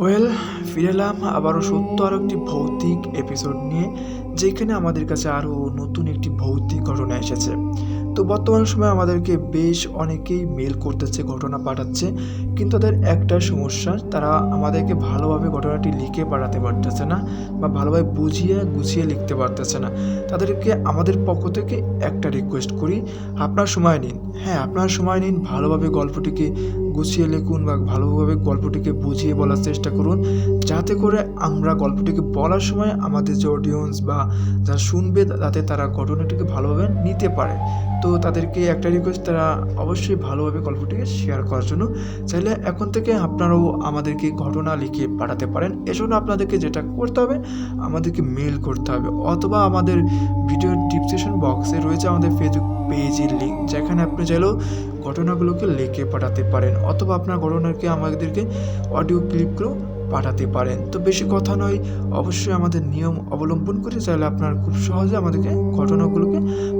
Well ফিরে এলাম আবারও সত্য আরও একটি ভৌতিক এপিসোড নিয়ে, যেখানে আমাদের কাছে আরও নতুন একটি ভৌতিক ঘটনা এসেছে। তো বর্তমান সময়ে আমাদেরকে বেশ অনেকেই মেল করতেছে, ঘটনা পাঠাচ্ছে। কিন্তু তাদের একটা সমস্যা, তারা আমাদেরকে ভালোভাবে ঘটনাটি লিখে পাঠাতে পারতেছে না বা ভালোভাবে বুঝিয়ে গুছিয়ে লিখতে পারতেছে না। তাদেরকে আমাদের পক্ষ থেকে একটা রিকোয়েস্ট করি, আপনার সময় নিন। হ্যাঁ আপনার সময় নিন, ভালোভাবে গল্পটিকে গুছিয়ে লিখুন বা ভালোভাবে গল্পটিকে বুঝিয়ে বলার চেষ্টা করুন। যাতে করে আমরা গল্পটিকে বলার সময় আমাদের যে অডিয়েন্স বা যারা শুনবে যাতে তারা ঘটনাটিকে ভালোভাবে নিতে পারে। তো তাদেরকে একটা রিকোয়েস্ট তারা অবশ্যই ভালোভাবে গল্পটিকে শেয়ার করার জন্য চাইলে এখন থেকে আপনারাও আমাদেরকে ঘটনা লিখে পাঠাতে পারেন। এজন্য আপনাদেরকে যেটা করতে হবে, আমাদেরকে মেল করতে হবে অথবা আমাদের ভিডিও ডিসক্রিপশন বক্সে রয়েছে আমাদের ফেসবুক পেজের লিঙ্ক যেখানে আপনি চাইলেও ঘটনাগুলোকে লিখে পাঠাতে পারেন। অথবা আপনার ঘটনাকে আমাদেরকে অডিও ক্লিপগুলো পাঠাতে পারেন। তো বেশি কথা নয়, অবশ্যই আমাদের নিয়ম অবলম্বন করে চাইলে আপনার খুব সহজে আমাদেরকে ঘটনাগুলোকে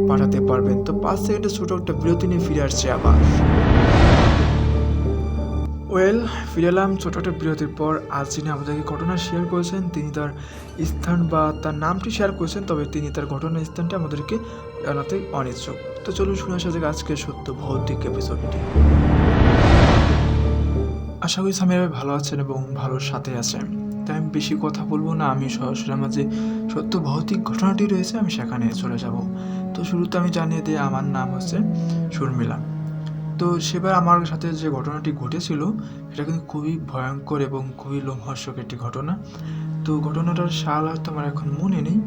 পাঠাতে পারবেন। তো পাঁচ সেকেন্ডের ছোটো একটা বিরতি নিয়ে ফিরে আসছে আবার। ওয়েল, ফিরে এলাম ছোটো একটা বিরতির পর। আজ যিনি আমাদেরকে ঘটনা শেয়ার করেছেন, তিনি তার স্থান বা তার নামটি শেয়ার করেছেন, তবে তিনি তার ঘটনার স্থানটি আমাদেরকে জানাতে অনিচ্ছুক। তো চলুন শুনে আসা যাক আজকের সত্য ভৌতিক এপিসোডটি আশা করি সামির ভাই ভালো আছেন এবং ভালোর সাথে আছেন। তাই আমি বেশি কথা বলব না, আমি সরাসরি আমার যে সত্য ভৌতিক ঘটনাটি রয়েছে, আমি সেখানে চলে যাব। তো শুরুতে আমি জানিয়ে দিই, আমার নাম হচ্ছে শর্মিলা। তো সেবার আমার সাথে যে ঘটনাটি ঘটেছিল, সেটা কিন্তু খুবই ভয়ঙ্কর এবং খুবই লোমহর্ষক একটি ঘটনা। তো ঘটনাটার সাল হয়তো আমার এখন মনে নেই,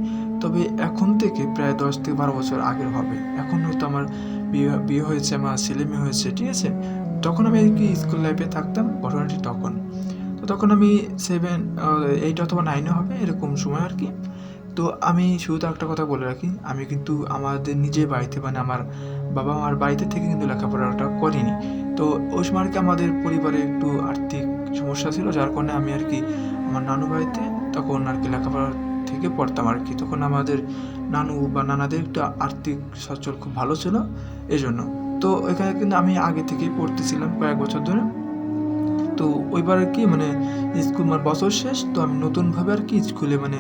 তবে এখন থেকে প্রায় দশ থেকে বারো বছর আগের হবে। এখন হয়তো আমার বিয়ে বিয়ে হয়েছে, আমার ছেলে মেয়ে হয়েছে, ঠিক আছে? তখন আমি কি স্কুল লাইফে থাকতাম? ঘটনাটি তখন। তো তখন আমি সেভেন এইট অথবা নাইনে হবে, এরকম সময় আর কি। তো আমি শুরুতে একটা কথা বলে রাখি, আমি কিন্তু আমাদের নিজের বাড়িতে মানে আমার বাবা মার বাড়িতে থেকে কিন্তু লেখাপড়াটা করিনি। তো ওই সময় আর কি আমাদের পরিবারে একটু আর্থিক সমস্যা ছিল, যার কারণে আমি আর কি আমার নানু বাড়িতে তখন আর কি লেখাপড়া থেকে পড়তাম আর কি। তখন আমাদের নানু বা নানাদের একটু আর্থিক সচ্ছল খুব ভালো ছিল এই জন্য তো এখানে কিন্তু আমি আগে থেকেই পড়তেছিলাম কয়েক বছর ধরে। তো ওইবার আর কি মানে স্কুল মানে বছর শেষ, তো আমি নতুনভাবে আর কি স্কুলে মানে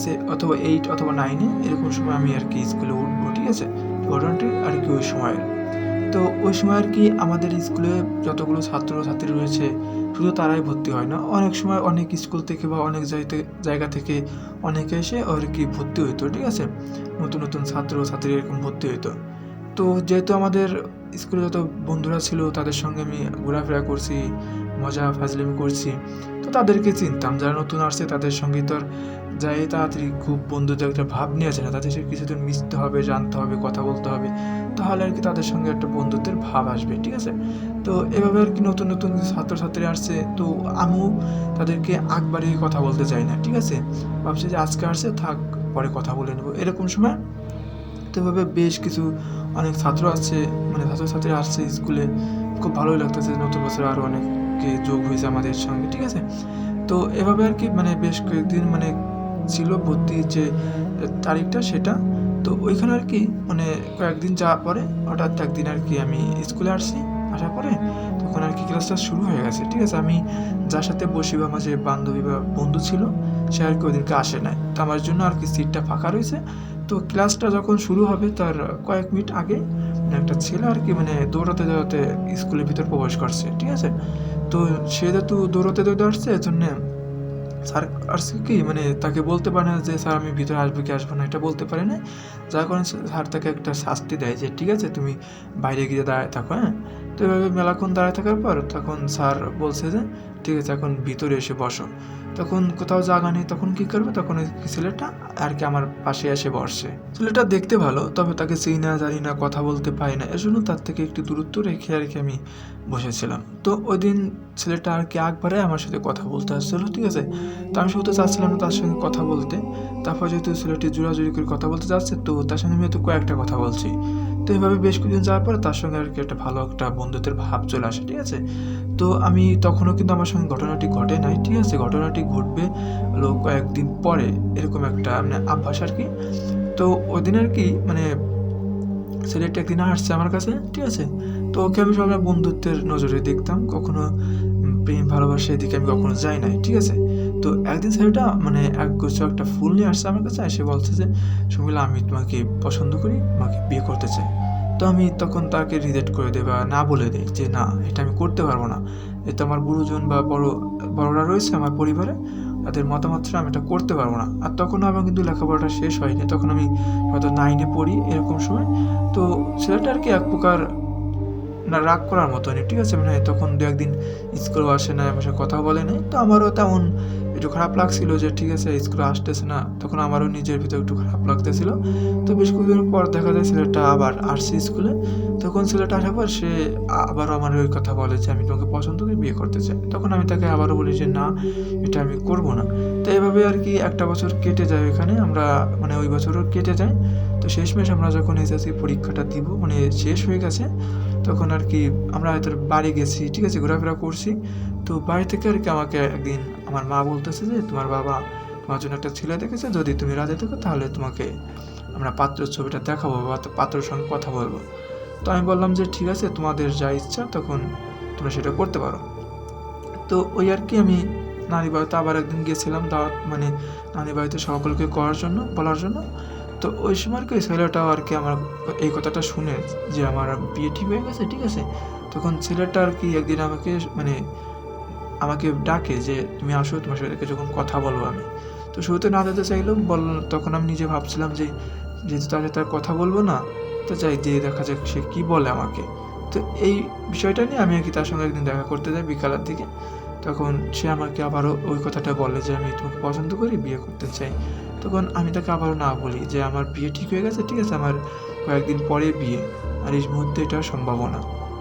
সে অথবা এইট অথবা নাইনে এরকম সময় আমি আর কি স্কুলে উঠবো, ঠিক আছে? ঘটনাটি আর কি ওই সময়ের। তো ওই সময় আর কি আমাদের স্কুলে যতগুলো ছাত্র ছাত্রী রয়েছে, শুধু তারাই ভর্তি হয় না, অনেক সময় অনেক স্কুল থেকে বা অনেক জায়গা থেকে অনেকে এসে আর কি ভর্তি হইতো, ঠিক আছে? নতুন নতুন ছাত্র ছাত্রী এরকম ভর্তি হইতো। তো যেহেতু আমাদের স্কুলে যত বন্ধুরা ছিল, তাদের সঙ্গে আমি ঘোরাফেরা করছি, মজা ফাজলিমি করছি। তো তাদেরকে চিনতাম, যারা নতুন আসছে তাদের সঙ্গে তো আর যাই তাড়াতাড়ি খুব বন্ধুদের একটা ভাব নিয়ে আসে না। তাদের সাথে কিছুদিন মিশতে হবে, জানতে হবে, কথা বলতে হবে, তাহলে আর কি তাদের সঙ্গে একটা বন্ধুত্বের ভাব আসবে, ঠিক আছে? তো এভাবে আর কি নতুন নতুন ছাত্রছাত্রী আসছে, তো আমিও তাদেরকে আগ কথা বলতে চাই না, ঠিক আছে? ভাবছি যে আজকে আসছে, থাক, পরে কথা বলে নেব। এরকম সময় এভাবে বেশ কিছু অনেক ছাত্র আসছে মানে ছাত্রছাত্রী আসছে স্কুলে। খুব ভালোই লাগতেছে নতুন বছর আরও অনেকে যোগ হয়েছে আমাদের সঙ্গে, ঠিক আছে? তো এভাবে আর কি মানে বেশ কয়েকদিন মানে ছিল ভর্তির যে তারিখটা সেটা। তো ওইখানে আর কি মানে কয়েকদিন যাওয়ার পরে হঠাৎ একদিন আর কি আমি স্কুলে আসছি, আসার পরে তখন আর কি ক্লাসটা শুরু হয়ে গেছে, ঠিক আছে? আমি যার সাথে বসি বা আমার যে বান্ধবী বা বন্ধু ছিল, সে আর কি ওদিনকে আসে নাই। তো আমার জন্য আর কি সিটটা ফাঁকা রয়েছে। তো ক্লাসটা যখন শুরু হবে তার কয়েক মিনিট আগে মানে একটা ছেলে আর কি মানে দৌড়াতে দৌড়াতে স্কুলের ভিতর প্রবেশ করছে, ঠিক আছে? তো সে যেহেতু দৌড়াতে দৌড়াতে আসছে এর জন্যে স্যার আসছে কি মানে তাকে বলতে পারে না যে, স্যার, আমি ভিতরে আসব কি আসব না, এটা বলতে পারে না। যার কারণে স্যার তাকে একটা শাস্তি দেয় যে, ঠিক আছে, তুমি বাইরে গিয়ে দাঁড়ায় থাকো হ্যাঁ? তো এভাবে মেলাক্ষণ দাঁড়ায় থাকার পর তখন স্যার বলছে যে, ঠিক আছে, এখন ভিতরে এসে বসো। তখন কোথাও জায়গা নেই, তখন কি করবে? তখন ওই ছেলেটা আর কি আমার পাশে এসে বসে ছেলেটা দেখতে ভালো, তবে তাকে চিনি না, জানি না, কথা বলতে পারি না। এজন্য তার থেকে একটু দূরত্ব রেখে আর কি আমি বসেছিলাম। তো ওই দিন ছেলেটা আর কি একবারে আমার সাথে কথা বলতে আসছিল, ঠিক আছে? তো আমি শুধু চাচ্ছিলাম না তার সঙ্গে কথা বলতে। তারপর যেহেতু ছেলেটি জোরাজুরি করে কথা বলতে যাচ্ছে, তো তার সঙ্গে আমি হয়তো কয়েকটা কথা বলছি। তো এভাবে বেশ কিছুদিন যাওয়ার পরে তার সঙ্গে আর কি একটা ভালো একটা বন্ধুত্বের ভাব চলে আসে, ঠিক আছে? তো আমি তখনও কিন্তু আমার সঙ্গে ঘটনাটি ঘটে নাই, ঠিক আছে? ঘটনাটি ঘটবে হলো কয়েকদিন পরে, এরকম একটা মানে আভ্যাস আর কি। তো ওই দিন আর কি মানে ছেলেটা একদিন আসছে আমার কাছে, ঠিক আছে? তো ওকে আমি সবাই বন্ধুত্বের নজরে দেখতাম, কখনো প্রেম, ভালোবাসা এদিকে আমি কখনো যাই নাই, ঠিক আছে? তো একদিন ছেলেটা মানে এক গুচ্ছ একটা ফুল নিয়ে আসছে আমার কাছে এসে বলছে যে শর্মিলা আমি তোমাকে পছন্দ করি, তোমাকে বিয়ে করতে চাই। তো আমি তখন তাকে রিজেক্ট করে দিই বা না বলে দিই যে, না, এটা আমি করতে পারব না। এতে আমার গুরুজন বা বড়, বড়রা রয়েছে আমার পরিবারে, তাদের মতামত ছাড়া আমি এটা করতে পারব না। আর তখন আমার কিন্তু লেখাপড়াটা শেষ হয়নি। তখন আমি হয়তো নাইনে পড়ি এরকম সময়। তো ছেলেটা আর কি এক প্রকার না রাগ করার মতনই, ঠিক আছে? মানে তখন দু একদিন স্কুলেও আসে না, আমার সাথে কথা বলে নাই। তো আমারও তেমন একটু খারাপ লাগছিল যে, ঠিক আছে স্কুলে আসতেছে না। তখন আমারও নিজের ভিতরে একটু খারাপ লাগতেছিল। তো বেশ কিছুদিন পর দেখা যায় ছেলেটা আবার আসছে স্কুলে তখন ছেলেটা আসার পর সে আবারও আমার ওই কথা বলে যে, আমি তোমাকে পছন্দ করি বিয়ে করতে চাই। তখন আমি তাকে আবারও বলি যে, না, এটা আমি করব না। তো এভাবে আর কি একটা বছর কেটে যায় ওইখানে। আমরা মানে ওই বছরও কেটে যায়। তো শেষমেশ আমরা যখন এসএসসি পরীক্ষাটা দিব মানে শেষ হয়ে গেছে, তখন আর কি আমরা হয়তো বাড়ি গেছি, ঠিক আছে, ঘোরাফেরা করছি। তো বাড়ি থেকে আর কি আমাকে একদিন আমার মা বলতেছে যে, তোমার বাবা তোমার জন্য একটা ছেলে দেখেছে, যদি তুমি রাজি থাকো তাহলে তোমাকে আমরা পাত্রের ছবিটা দেখাবো বা পাত্রের সঙ্গে কথা বলব। তো আমি বললাম যে, ঠিক আছে, তোমাদের যা ইচ্ছা তখন তোমরা সেটা করতে পারো। তো ওই আর কি আমি নানি বাড়িতে আবার একদিন গিয়েছিলাম দাওয়াত মানে নানি বাড়িতে সকলকে করার জন্য, বলার জন্য। তো ওই সময় আর কি ছেলেটাও আর কি আমার এই কথাটা শুনে যে, আমার বিয়ে ঠিক হয়ে গেছে, ঠিক আছে? তখন ছেলেটা আর কি একদিন আমাকে মানে আমাকে ডাকে যে, তুমি আসো, তোমার সাথে যখন কথা বলব আমি। তো শুরুতে না যেতে চাইলেও বল, তখন আমি নিজে ভাবছিলাম যে, যেহেতু তার সাথে আর কথা বলব না, তো চাই দিয়ে দেখা যাক সে কী বলে আমাকে। তো এই বিষয়টা নিয়ে আমি আর কি তার সঙ্গে একদিন দেখা করতে যাই বিকালের দিকে। তখন সে আমাকে আবারও ওই কথাটা বলে যে, আমি তোমাকে পছন্দ করি, বিয়ে করতে চাই। তখন আমি তাকে আবারও না বলি যে, আমার বিয়ে ঠিক হয়ে গেছে, ঠিক আছে, আমার কয়েকদিন পরে বিয়ে, আর এই মুহূর্তে এটা সম্ভব না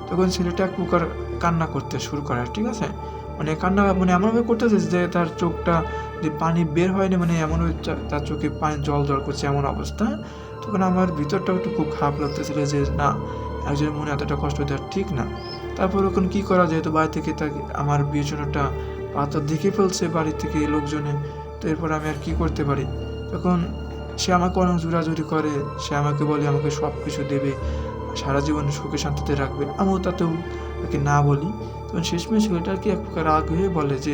তখন ছেলেটা এক প্রকার কান্না করতে শুরু করে, ঠিক আছে? মানে কান্না মানে এমনভাবে করতেছে যে তার চোখটা যে পানি বের হয়নি মানে এমনভাবে তার চোখে পানি জল জল করছে এমন অবস্থা। তখন আমার ভিতরটাও একটু খুব খারাপ লাগতেছিল যে, না, একজনের মনে এতটা কষ্ট দেওয়া ঠিক না। তারপর ওখানে কী করা যেহেতু বাড়ি থেকে তাকে আমার বিয়ের জন্য পাথর দেখে ফেলছে বাড়ি থেকে লোকজনে। তো এরপর আমি আর কী করতে পারি? তখন সে আমাকে অনেক জোরাজুরি করে। সে আমাকে বলে, আমাকে সব কিছু দেবে। সারা জীবন সুখে শান্তিতে রাখবে। আমিও তাতেও তাকে না বলি, তখন শেষমেশ ওইটা কি এক প্রকার রাগ হয়ে বলে যে,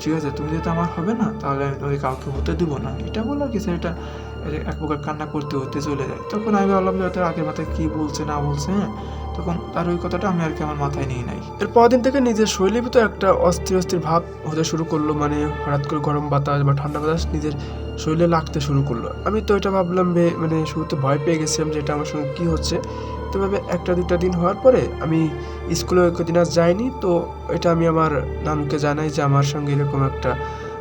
ঠিক আছে, তুমি যেহেতু আমার হবে না, তাহলে আমি তোমাকে কাউকে হতে দেবো না। এটা বলে আর কি সেটা এক প্রকার কান্না করতে হতে চলে যায়। তখন আমি ভাবলাম যে হয়তো আগের মাথায় কী বলছে, না বলছে? হ্যাঁ তখন তার ওই কথাটা আমি আর কি আমার মাথায় নিয়ে নাই। এর দিন থেকে নিজের শরীরের ভিতরে একটা অস্থির অস্থির ভাব হতে শুরু করল মানে হঠাৎ করে গরম বাতাস বা ঠান্ডা বাতাস নিজের শরীরে লাগতে শুরু করল। আমি তো এটা ভাবলাম মানে শুরুতে ভয় পেয়ে গেছিলাম যে, এটা আমার সঙ্গে কী হচ্ছে? তো ভাবে একটা দুটা দিন হওয়ার পরে আমি স্কুলে কদিন আর যাইনি তো এটা আমি আমার নানুকে জানাই যে আমার সঙ্গে এরকম একটা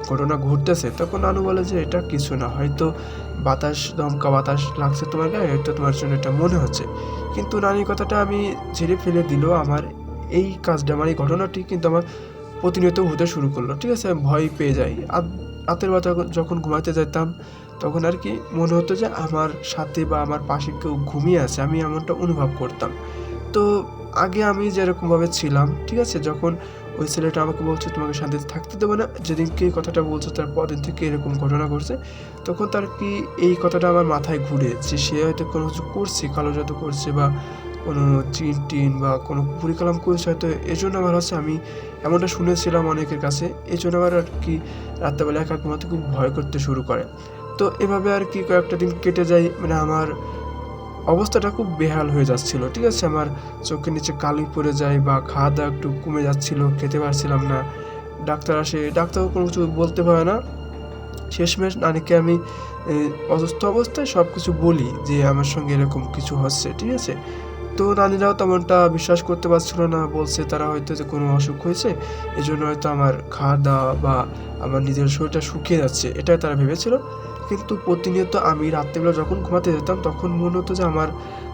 ঘটনা ঘটতেছে। তখন নানু বলে যে এটা কিছু না, হয়তো বাতাস, দমকা বাতাস লাগছে তোমার গায়ে এটা তোমার জন্য এটা মনে হচ্ছে। কিন্তু নানির কথাটা আমি ঝেড়ে ফেলে দিল, আমার এই কাজটা আমার এই ঘটনাটি কিন্তু আমার প্রতিনিয়ত হতে শুরু করল। ঠিক আছে, আমি ভয় পেয়ে যাই। রাতের বেলা যখন ঘুমাতে যেতাম তখন আর কি মনে হতো যে আমার সাথে বা আমার পাশে কেউ ঘুমিয়ে আছে, আমি এমনটা অনুভব করতাম। তো আগে আমি যেরকমভাবে ছিলাম, ঠিক আছে, যখন ওই ছেলেটা আমাকে বলছে তোমাকে শান্তিতে থাকতে দেবো না, যেদিনকে এই কথাটা বলছে তার পরদিন থেকে এরকম ঘটনা ঘটছে, তখন তার কি এই কথাটা আমার মাথায় ঘুরে যে সে হয়তো কোনো কিছু করছে কালো জাদু করছে বা কোনো চিন টিন বা কোনো পরিকলাম করছে হয়তো এই জন্য আমার হচ্ছে আমি এমনটা শুনেছিলাম অনেকের কাছে এই জন্য আমার আর কি রাত্রেবেলা একা ঘুমাতে খুব ভয় করতে শুরু করে। তো এভাবে আর কি কয়েকটা দিন কেটে যায় মানে আমার অবস্থাটা খুব বেহাল হয়ে যাচ্ছিল, ঠিক আছে? আমার চোখের নিচে কালি পড়ে যায় বা খাওয়া দাওয়া একটু কমে যাচ্ছিল, খেতে পারছিলাম না। ডাক্তার আসে, ডাক্তারও কোনো কিছু বলতে পারে না। শেষমেশ নানিকে আমি অসুস্থ অবস্থায় সব কিছু বলি যে আমার সঙ্গে এরকম কিছু হচ্ছে, ঠিক আছে? তো নানিরাও তেমনটা বিশ্বাস করতে পারছিল না, বলছে তারা হয়তো যে কোনো অসুখ হয়েছে এই জন্য হয়তো আমার খাওয়া দাওয়া বা আমার নিজের শরীরটা শুকিয়ে যাচ্ছে, এটাই তারা ভেবেছিল। কিন্তু প্রতিনিয়ত আমি রাত্রেবেলা যখন ঘুমাতে যেতাম, তখন মনে হতো যে আমার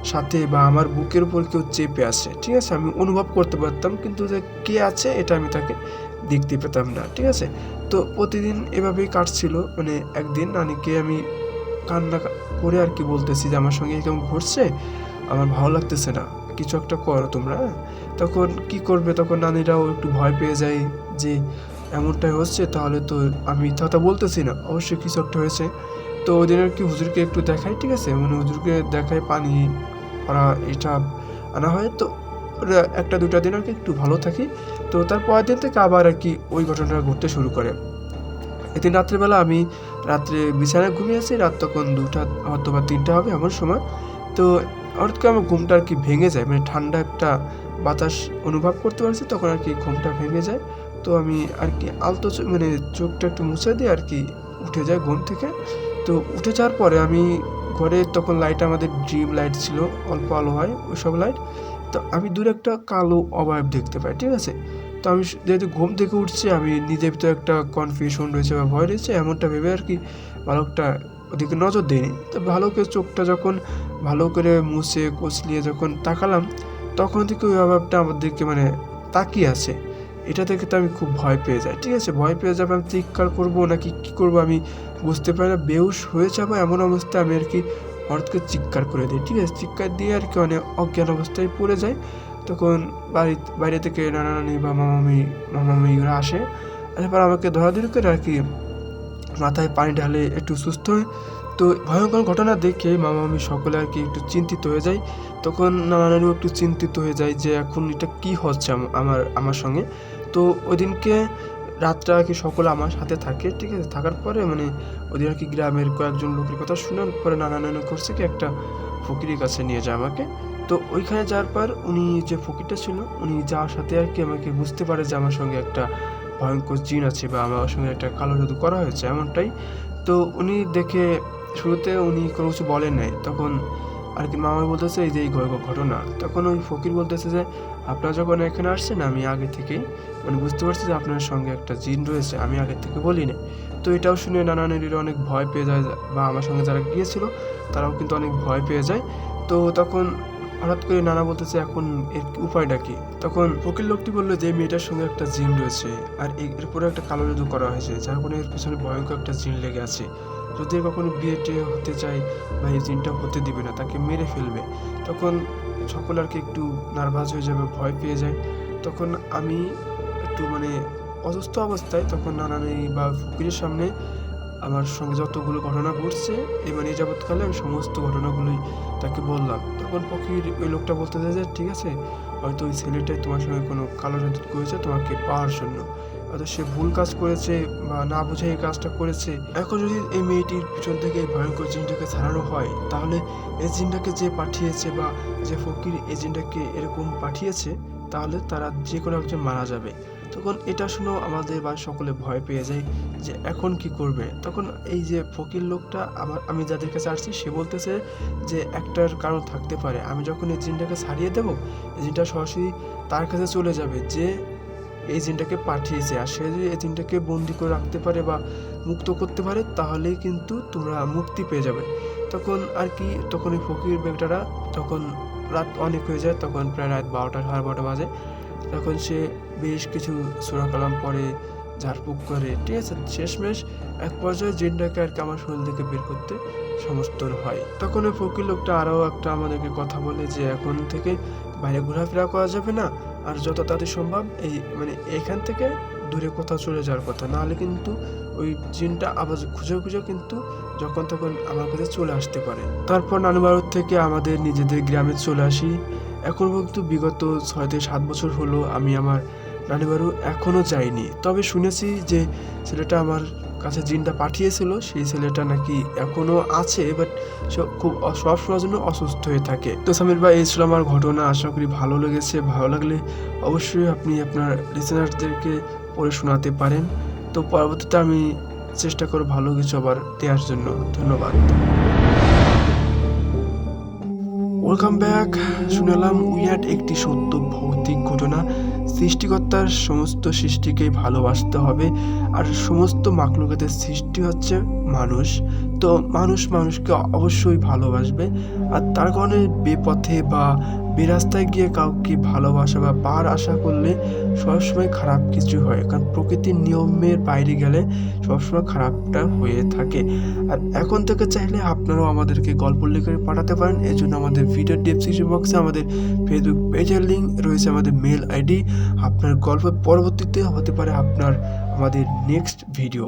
সাথে বা আমার বুকের উপর কেউ চেপে আসে ঠিক আছে? আমি অনুভব করতে পারতাম, কিন্তু যে কে আছে এটা আমি তাকে দেখতে পেতাম না। ঠিক আছে? তো প্রতিদিন এভাবেই কাটছিল। মানে একদিন নানিকে আমি কান্না করে আর কি বলতেছি যে, আমার সঙ্গে কেমন ঘটছে? আমার ভালো লাগতেছে না। কিছু একটা করো তোমরা? তখন কি করবে? তখন নানিরাও একটু ভয় পেয়ে যায় যে এমনটাই হচ্ছে, তাহলে তো আমি কথা বলতেছি না। অবশ্যই কিছু একটা হয়েছে। তো ওই দিন আর কি হুজুরকে একটু দেখাই, ঠিক আছে? মানে হুজুরকে দেখায় পানি করা এটা আনা হয়। তো একটা দুটা দিন আর কি একটু ভালো থাকি। তো তার পরের দিন থেকে আবার আর কি ওই ঘটনাটা ঘটতে শুরু করে। এদিন রাত্রেবেলা আমি রাত্রে বিছানায় ঘুমিয়েছি রাত তখন দুটা হয়তো বা তিনটা হবে এমন সময়। তো হঠাৎ করে আমার ঘুমটা আর কি ভেঙে যায়। মানে ঠান্ডা একটা বাতাস অনুভব করতে পারছি, তখন আর কি ঘুমটা ভেঙে যায়। তো আমি আর কি আলতো মানে চোখটা একটু মুছে দিয়ে আর কি উঠে যায় ঘুম থেকে। তো উঠে যাওয়ার পরে আমি ঘরে তখন লাইট আমাদের ড্রিম লাইট ছিল, অল্প আলো হয়, ওইসব লাইট তো আমি দূরে একটা কালো অবয়ব দেখতে পাই, ঠিক আছে? তো আমি যেহেতু ঘুম থেকে উঠছি, আমি নিজের ভিতরে একটা কনফিউশন রয়েছে বা ভয় রয়েছে, এমনটা ভেবে আর কি বালকটা ওদিকে নজর দিইনি। তো ভালো করে চোখটা যখন ভালো করে মুছে, কচলিয়ে যখন তাকালাম, তখন থেকে ওই অভাবটা আমার দিকে মানে তাকিয়ে আছে। এটা থেকে তো আমি খুব ভয় পেয়ে যাই। ঠিক আছে, ভয় পেয়ে যাবে, আমি চিৎকার করব নাকি কী করব আমি বুঝতে পারি না। বেউস হয়ে যাব এমন অবস্থায় আমি আর কি হঠাৎ করে চিৎকার করে দিই। ঠিক আছে, চিৎকার দিয়ে আর কি অনেক অজ্ঞান অবস্থায় পড়ে যায় তখন বাড়ি, বাইরে থেকে নানা নানি বা মামামি মামামিরা আসে। তারপর আমাকে ধরাধরি করে আর কি মাথায় পানি ঢালে একটু সুস্থ হয়। তো ভয়ঙ্কর ঘটনা দেখে মামা আমি সকলে আর কি একটু চিন্তিত হয়ে যায়। তখন নানা নানিও একটু চিন্তিত হয়ে যায় যে এখন এটা কি হচ্ছে আমার আমার সঙ্গে। তো ওই দিনকে রাতটা আর কি সকলে আমার সাথে থাকে, ঠিক আছে? থাকার পরে মানে ওদের আর কি গ্রামের কয়েকজন লোকের কথা শোনার পরে নানা নানি করছে কি একটা ফকিরের কাছে নিয়ে যায় আমাকে। তো ওইখানে যাওয়ার পর উনি যে ফকিরটা ছিল, উনি যাওয়ার সাথে আর কি আমাকে বুঝতে পারে যে আমার সঙ্গে একটা ভয়ঙ্কর জিন আছে বা আমার সঙ্গে একটা কালো জাদু করা হয়েছে এমনটাই। তো উনি দেখে শুরুতে উনি কোনো কিছু বলেন নাই। তখন আর কি মামা বলতেছে, এই যে এই ঘটনা। তখন ওই ফকির বলতেছে যে, আপনারা যখন এখানে আসছেন, আমি আগে থেকেই মানে বুঝতে পারছি যে আপনার সঙ্গে একটা জিন রয়েছে, আমি আগে থেকে বলি না তো এটাও শুনে নানা নানিরা অনেক ভয় পেয়ে যায়, বা আমার সঙ্গে যারা গিয়েছিল, তারাও কিন্তু অনেক ভয় পেয়ে যায়। তো তখন হঠাৎ করে নানা বলতেছে, এখন এর উপায়টা কি? তখন ফকির লোকটি বলল, যে মেয়েটার সঙ্গে একটা জিন রয়েছে, আর এরপরে একটা কালো জাদু করা হয়েছে, যার কারণে এর পিছনে ভয়ঙ্কর একটা জিন লেগে আছে। যদি কখনো বিয়ে টিয়ে হতে চায় বা এই জিনটা হতে দিবে না, তাকে মেরে ফেলবে, তখন সকল আর কি একটু নার্ভাস হয়ে যাবে, ভয় পেয়ে যায়। তখন আমি একটু মানে অসুস্থ অবস্থায় তখন নানা নানি বা ফকিরের সামনে আমার সঙ্গে যতগুলো ঘটনা ঘটছে, এই মানে যাবৎকালে আমি সমস্ত ঘটনাগুলোই তাকে বললাম। তখন ফকির ওই লোকটা বলতে চাই যে, ঠিক আছে, হয়তো ওই ছেলেটাই তোমার সঙ্গে কোনো কালো জাদু করেছে তোমাকে পাওয়ার জন্য। হয়তো সে ভুল কাজ করেছে বা না বুঝে এই কাজটা করেছে। এখন যদি এই মেয়েটির পিছন থেকে এই ভয়ঙ্কর জিনটাকে ছাড়ানো হয়, তাহলে এই জিনটাকে যে পাঠিয়েছে বা যে ফকির এই জিনটাকে এরকম পাঠিয়েছে, তাহলে তারা যে কোনো একজন মারা যাবে। তখন এটা শুনেও আমাদের বা সকলে ভয় পেয়ে যায় যে এখন কি করবে? তখন এই যে ফকির লোকটা আমার, আমি যাদের কাছে আসছি, সে বলতেছে যে একটার কারণ থাকতে পারে। আমি যখন এই জিনটাকে ছাড়িয়ে দেবো, এই জিনটা সরাসরি তার কাছে চলে যাবে। যে এই জিনটাকে পাঠিয়েছে। আর সে যদি এই জিনটাকে বন্দি করে রাখতে পারে বা মুক্ত করতে পারে, তাহলেই কিন্তু তোমরা মুক্তি পেয়ে যাবে। তখন আর কি, তখন ওই ফকির বেটারা তখন রাত অনেক হয়ে যায়, তখন প্রায় রাত বারোটা, সাড়ে বারোটা বাজে। তখন সে বেশ কিছু কালাম পরে ঝাড়ফুঁক করে, ঠিক আছে, শেষমেশ এক পর্যায়ে জিনটাকে আর কি আমার শরীর থেকে বের করতে সমস্ত হয়। তখন ওই ফকির লোকটা আরও একটা আমাদেরকে কথা বলে যে, এখন থেকে বাইরে ঘোরাফেরা করা যাবে না আর যত তাড়াতাড়ি সম্ভব এই মানে এখান থেকে দূরে কোথাও চলে যাওয়ার কথা। নাহলে কিন্তু ওই জিনটা আবার খুঁজে খুঁজে কিন্তু যখন তখন আমার কাছে চলে আসতে পারে। তারপর নানুবাড়ির থেকে আমাদের নিজেদের গ্রামে চলে আসি। এখন পর্যন্ত বিগত ছয় থেকে সাত বছর হলো আমি আমার নানুবাড়ু এখনও যাইনি তবে শুনেছি যে ছেলেটা আমার কাছে জিনটা পাঠিয়েছিল, সেই ছেলেটা নাকি এখনও আছে বাট খুব অ- সব সময়ের জন্য অসুস্থ হয়ে থাকে। তো সামির ভাই, এই ছিল আমার ঘটনা। আশা করি ভালো লেগেছে। ভালো লাগলে অবশ্যই আপনি আপনার লিসেনারদেরকে পড়ে শোনাতে পারেন। তো পরবর্তীতে আমি চেষ্টা করব ভালো কিছু আবার দেওয়ার জন্য। ধন্যবাদ। ওয়েলকাম ব্যাক শুনালাম উইয়ার্ড একটি সত্য ভৌতিক ঘটনা। সৃষ্টিকর্তার সমস্ত সৃষ্টিকেই ভালোবাসতে হবে আর সমস্ত মাকলুকাতের সৃষ্টি হচ্ছে মানুষ। তো মানুষ মানুষকে অবশ্যই ভালোবাসবে আর তার কারণে বেপথে বা বেরাস্তায় গিয়ে কাউকে ভালোবাসা বা পার আশা করলে সবসময় খারাপ কিছু হয়, কারণ প্রকৃতির নিয়মের বাইরে গেলে সবসময় খারাপটা হয়ে থাকে। আর এখন থেকে চাইলে আপনারাও আমাদেরকে গল্প লিখে পাঠাতে পারেন। এই জন্য আমাদের ভিডিও ডেসক্রিপশন বক্সে আমাদের ফেসবুক পেজের লিঙ্ক রয়েছে, আমাদের মেল আইডি আপনার গল্প পরবর্তীতে হতে পারে আপনার, আমাদের নেক্সট ভিডিও